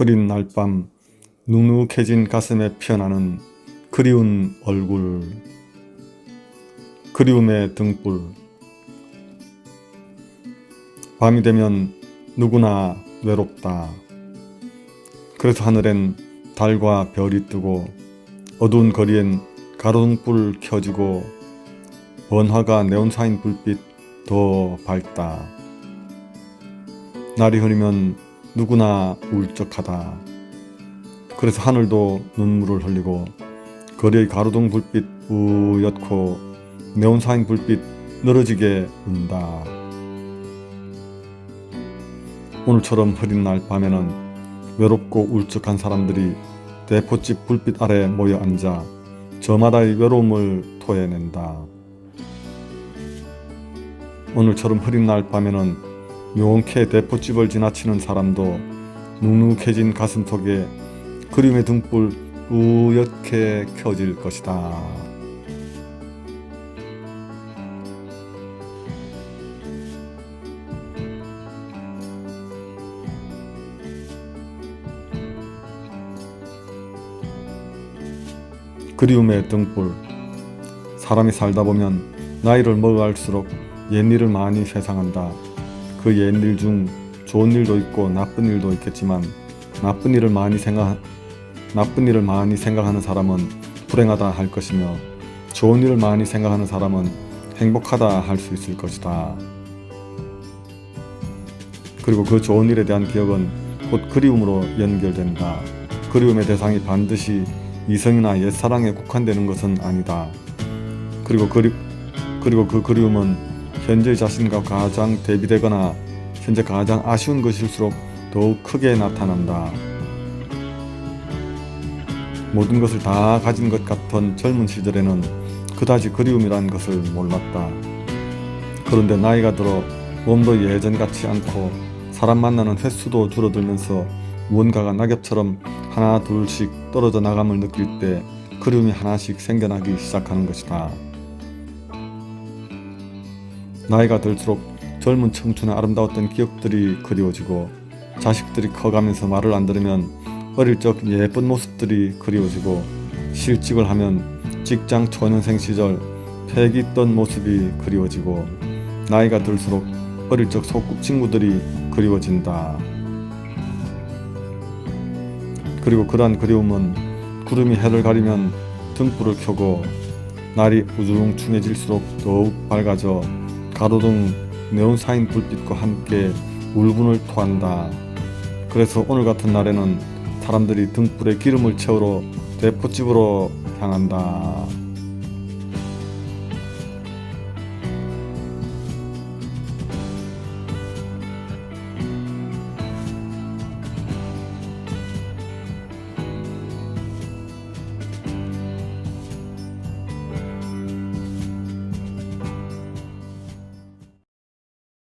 흐린 날 밤 눅눅해진 가슴에 피어나는 그리운 얼굴 그리움의 등불 밤이 되면 누구나 외롭다. 그래서 하늘엔 달과 별이 뜨고 어두운 거리엔 가로등불 켜지고 번화가 네온사인 불빛 더 밝다. 날이 흐리면 누구나 울적하다. 그래서 하늘도 눈물을 흘리고 거리의 가로등 불빛 우옇고 네온사인 불빛 늘어지게 운다. 오늘처럼 흐린 날 밤에는 외롭고 울적한 사람들이 대포집 불빛 아래 모여 앉아 저마다의 외로움을 토해낸다. 오늘처럼 흐린 날 밤에는 용케 대포집을 지나치는 사람도 눅눅해진 가슴 속에 그림의 등불 우옇게 켜질 것이다. 그리움의 등불 사람이 살다 보면 나이를 먹어갈수록 옛일을 많이 회상한다. 그 옛일 중 좋은 일도 있고 나쁜 일도 있겠지만 나쁜 일을 많이 생각 나쁜 일을 많이 생각하는 사람은 불행하다 할 것이며 좋은 일을 많이 생각하는 사람은 행복하다 할 수 있을 것이다. 그리고 그 좋은 일에 대한 기억은 곧 그리움으로 연결된다. 그리움의 대상이 반드시 이성이나 옛사랑에 국한되는 것은 아니다. 그리고 그리, 그리고 그 그리움은 현재 자신과 가장 대비되거나 현재 가장 아쉬운 것일수록 더욱 크게 나타난다. 모든 것을 다 가진 것 같던 젊은 시절에는 그다지 그리움이란 것을 몰랐다. 그런데 나이가 들어 몸도 예전 같지 않고 사람 만나는 횟수도 줄어들면서 무언가가 낙엽처럼 하나 둘씩 떨어져 나감을 느낄 때 그리움이 하나씩 생겨나기 시작하는 것이다. 나이가 들수록 젊은 청춘의 아름다웠던 기억들이 그리워지고 자식들이 커가면서 말을 안 들으면 어릴 적 예쁜 모습들이 그리워지고 실직을 하면 직장 초년생 시절 패기 있던 모습이 그리워지고 나이가 들수록 어릴 적 소꿉 친구들이 그리워진다. 그리고 그러한 그리움은 구름이 해를 가리면 등불을 켜고 날이 우중충해질수록 더욱 밝아져 가로등 네온사인 불빛과 함께 울분을 토한다. 그래서 오늘 같은 날에는 사람들이 등불에 기름을 채우러 대포집으로 향한다.